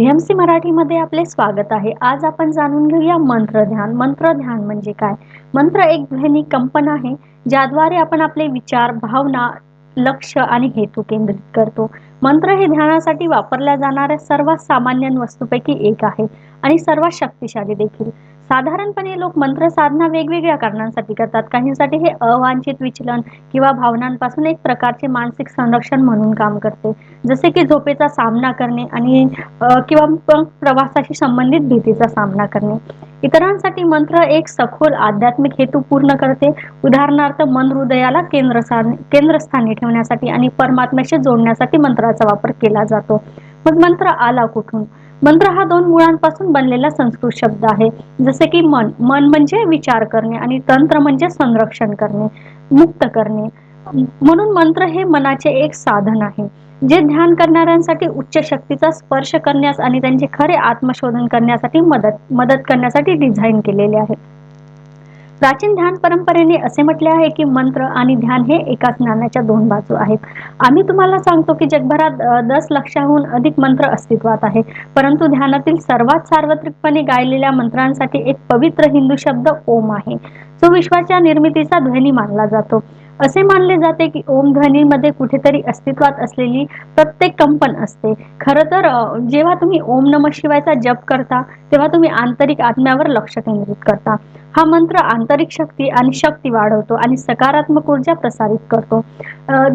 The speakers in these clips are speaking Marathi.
व्हीएमसी मराठीमध्ये आपले स्वागत आहे. आज आपण जाणून घेऊया मंत्र ध्यान मंत्र ध्यान म्हणजे काय? मंत्र एक ध्वनी कंपन आहे ज्याद्वारे आपण आपले विचार भावना लक्ष आणि हेतू केंद्रित करतो. मंत्र हे ध्यानासाठी वापरल्या जाणाऱ्या सर्वात सामान्य वस्तूपैकी एक आहे आणि सर्वात शक्तिशाली देखील. साधारणपणे लोक मंत्र साधना वेगवेगळ्या कारणांसाठी करतात. काहींसाठी हे अवांछित विचलन किंवा भावनांपासून एक प्रकारचे मानसिक संरक्षण म्हणून काम करते. जसे की झोपेचा सामना करणे आणि किंवा प्रवासाशी संबंधित भीतीचा सामना करणे. इतरांसाठी मंत्र एक सखोल आध्यात्मिक हेतू पूर्ण करते. उदाहरणार्थ मन हृदयाला केंद्रस्थानी केंद्रस्थानी ठेवण्यासाठी आणि परमात्म्याशी जोडण्यासाठी मंत्राचा वापर केला जातो. मग मंत्र आला कुठून? मंत्र हा दोन मुळांपासून बनलेला संस्कृत शब्द आहे. जसे की मन मन म्हणजे विचार करणे आणि तंत्र म्हणजे संरक्षण करणे मुक्त करणे. म्हणून मंत्र हे मनाचे एक साधन आहे जे ध्यान करणाऱ्यांसाठी उच्च शक्तीचा स्पर्श करण्यास आणि त्यांचे खरे आत्मशोधन करण्यासाठी मदत मदत करण्यासाठी डिझाईन केलेले आहे. प्राचीन ध्यान परंपरेने असे म्हटले आहे की मंत्र आणि ध्यान हे एकाच ज्ञानाच्या दोन बाजू आहेत. आम्ही तुम्हाला सांगतो की जगभरात दस लक्षाहून अधिक मंत्र अस्तित्वात आहे. परंतु ध्यानातील सर्वात सार्वत्रिकपणे गायलेल्या मंत्रांसाठी एक पवित्र हिंदू शब्द ओम आहे. जो विश्वाच्या निर्मितीचा ध्वनी मानला जातो. असे मानले जाते की ओम ध्वनीमध्ये कुठेतरी अस्तित्वात असलेली प्रत्येक कंपन असते. खरं तर जेव्हा तुम्ही ओम नम शिवायचा जप करता तेव्हा तुम्ही आंतरिक आत्म्यावर लक्ष केंद्रित करता. हा मंत्र आंतरिक शक्ती आणि शक्ती वाढवतो आणि सकारात्मक ऊर्जा प्रसारित करतो.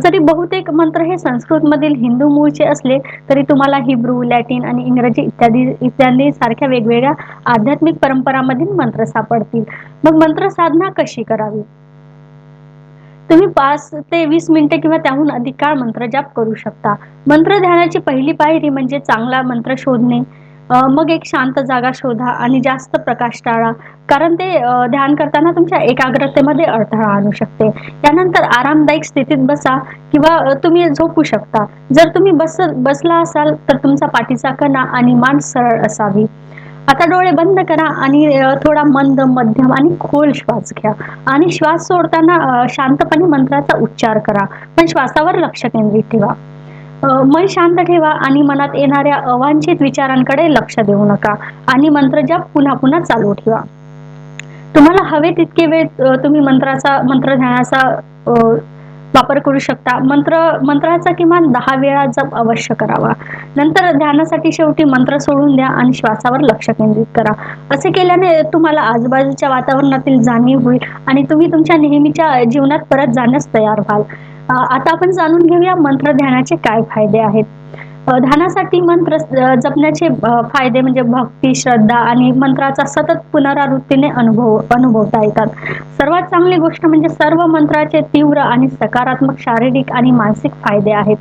जरी बहुतेक मंत्र हे संस्कृतमधील हिंदू मूळचे असले तरी तुम्हाला हिब्रू लॅटिन आणि इंग्रजी इत्यादी इत्यादी सारख्या वेगवेगळ्या आध्यात्मिक परंपरामधील मंत्र सापडतील. मग मंत्र साधना कशी करावी? तुम्ही पाच ते वीस मिनिटे किंवा त्याहून अधिक काळ मंत्र जाप करू शकता. मंत्र ध्यानाची पहिली पायरी म्हणजे चांगला मंत्र शोधणे. मग एक शांत जागा शोधा आणि जास्त प्रकाश टाळा. कारण ते ध्यान करताना तुमच्या एकाग्रतेमध्ये अडथळा आणू शकते. त्यानंतर आरामदायक स्थितीत बसा किंवा तुम्ही झोपू शकता. जर तुम्ही बस बसला असाल तर तुमचा पाठीचा कणा आणि मान सरळ असावी. आता डोळे बंद करा आणि थोडा मंद मध्यम आणि खोल श्वास घ्या. आणि श्वास सोडताना शांतपणे मंत्राचा उच्चार करा. पण श्वासावर लक्ष केंद्रित ठेवा. मन शांत ठेवा आणि मनात येणाऱ्या अवांछित विचारांकडे लक्ष देऊ नका. आणि मंत्र जप पुन्हा पुन्हा चालू ठेवा. तुम्हाला हवे तितके वेळ तुम्ही मंत्राचा मंत्र ध्यानाचा वापर करू शकता. मंत्र मंत्राचा किमान दहा वेळा जप अवश्य करावा. नंतर ध्यानासाठी शेवटी मंत्र सोडून द्या आणि श्वासावर लक्ष केंद्रित करा. असे केल्याने तुम्हाला आजूबाजूच्या वातावरणातील जाणीव होईल आणि तुम्ही तुमच्या नेहमीच्या जीवनात परत जाण्यास तयार व्हाल. आता आपण जाणून घेऊया मंत्र ध्यानाचे काय फायदे आहेत. ध्यानासाठी मंत्र जपण्याचे फायदे म्हणजे भक्ती श्रद्धा आणि मंत्राचा सतत पुनरावृत्तीने अनुभव अनुभवता येतात. सर्वात चांगली गोष्ट म्हणजे सर्व मंत्राचे तीव्र आणि सकारात्मक शारीरिक आणि मानसिक फायदे आहेत.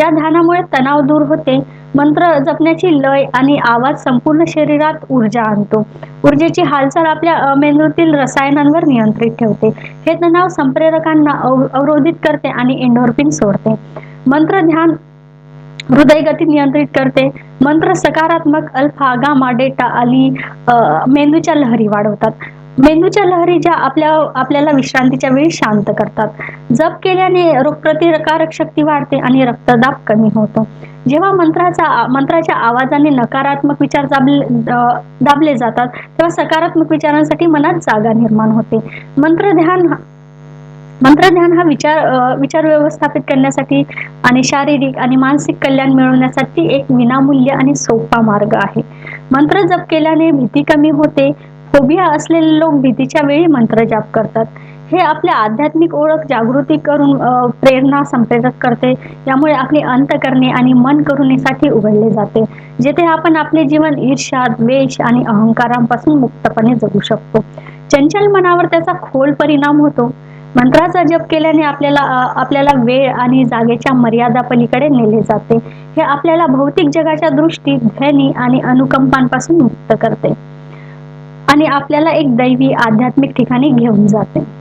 या ध्यानामुळे तणाव दूर होते मंत्र जपण्याची लय आणि आवाज संपूर्ण शरीरात ऊर्जा आणतो. ऊर्जेची हालचाल आपल्या मेंदूतील रसायनांवर नियंत्रित ठेवते. हे तणाव संप्रेरकांना अवरोधित करते आणि एंडोर्फिन सोडते. मंत्र ध्यान हृदय गती नियंत्रित करते. मंत्र सकारात्मक अल्फा गामा डेटा आली मेंदूच्या लहरी वाढवतात. मेंदूच्या लहरी ज्या आपल्या आपल्याला विश्रांतीच्या वेळी शांत करतात. जप केल्याने रोगप्रतिकारक शक्ती वाढते आणि रक्तदाब कमी होतो. जेव्हा मंत्राचा मंत्राच्या आवाजाने नकारात्मक विचार दाबले दाबले जातात तेव्हा सकारात्मक विचारांसाठी मनात जागा निर्माण होते. मंत्र ध्यान मंत्रज्ञान हा विचार विचार व्यवस्थापित करण्यासाठी आणि शारीरिक आणि मानसिक कल्याण मिळवण्यासाठी एक विनामूल्य आणि सोपा मार्ग आहे. मंत्र जप केल्याने भीती कमी होते फोबिया असलेले लोक भीतीच्या वेळी मंत्र जाप करतात. हे आपल्या आध्यात्मिक ओळख जागृती करून प्रेरणा संप्रेरक करते. यामुळे आपली अंत करणे आणि मन करुणीसाठी उघडले जाते जेथे आपण आपले जीवन ईर्ष्या द्वेष आणि अहंकारांपासून मुक्तपणे जगू शकतो. चंचल मनावर त्याचा खोल परिणाम होतो. मंत्राचा जप केल्याने आपल्याला आपल्याला वेळ आणि जागेच्या मर्यादा पलीकडे नेले जाते. हे आपल्याला भौतिक जगाच्या दृष्टी ध्वनी आणि अनुकंपांपासून मुक्त करते. आणि आपल्याला एक दैवी आध्यात्मिक ठिकाणी घेऊन जाते.